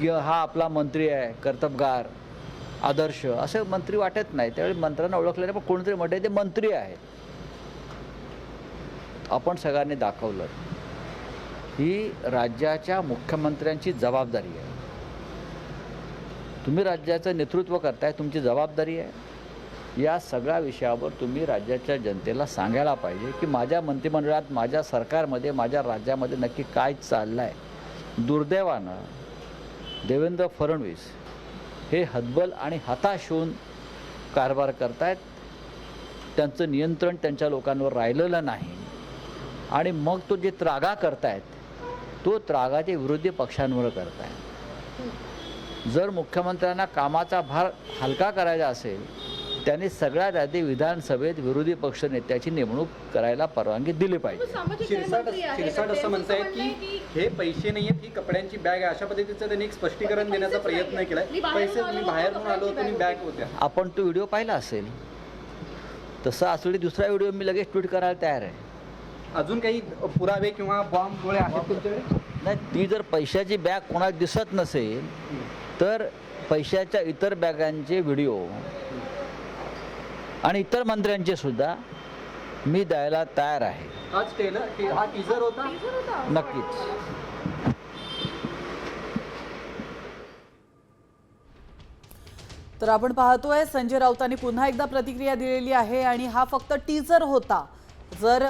की हा आपला मंत्री आहे कर्तबगार आदर्श असे मंत्री वाटत नाही. त्यावेळी मंत्र्यांना ओळखलेले पण कोणीतरी म्हणते ते मंत्री आहेत आपण सगळ्यांनी दाखवलं. ही राज्याच्या मुख्यमंत्र्यांची जबाबदारी आहे. तुम्ही राज्याचं नेतृत्व करताय तुमची जबाबदारी आहे. या सगळ्या विषयावर तुम्ही राज्याच्या जनतेला सांगायला पाहिजे की माझ्या मंत्रिमंडळात माझ्या सरकारमध्ये माझ्या राज्यामध्ये नक्की काय चाललं आहे दुर्दैवानं देवेंद्र फडणवीस हे हतबल आणि हताश होऊन कारभार करतायत. त्यांचं नियंत्रण त्यांच्या लोकांवर राहिलेलं नाही. आणि मग तो जे त्रागा करतायत तो त्रागाचे विरोधी पक्षांवर करतायत. जर मुख्यमंत्र्यांना कामाचा भार हलका करायचा असेल त्यांनी सगळ्यात आधी विधानसभेत विरोधी पक्ष नेत्याची नेमणूक करायला परवानगी दिली पाहिजे. शिरसाट असं म्हणतायत की हे पैसे नाहीयेत ही कपड्यांची बॅग आहे. अशा पद्धतीचं त्यांनी एक स्पष्टीकरण देण्याचा प्रयत्न बाहेरून पैसे मी बाहेरून आलो होतो कपड्यांची आणि bag बॅग होत्या. आपण तो व्हिडिओ पाहिला असेल? तसं असलेली दुसरा व्हिडिओ मी लगेच ट्विट करायला तयार आहे. अजून काही पुरावे किंवा बॉम्ब गोळे आहेत तुमच्याकडे? नाही ती जर पैशाची बॅग कोणाला दिसत नसेल तर पैशाच्या इतर बॅगांचे व्हिडिओ आणि इतर मंत्र्यांचे सुद्धा मी द्यायला तयार आहे. आज टेलर हा टीजर होता? टीजर होता. नक्कीच. तर आपण पाहतोय संजय राऊतांनी पुन्हा एकदा प्रतिक्रिया दिलेली आहे आणि हा फक्त टीजर होता. जर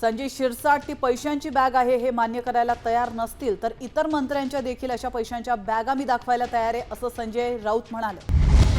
संजय शिरसाट ती पैशांची बॅग आहे हे मान्य करायला तयार नसतील तर इतर मंत्र्यांच्या देखील अशा पैशांच्या बॅगा मी दाखवायला तयार आहे असं संजय राऊत म्हणाले.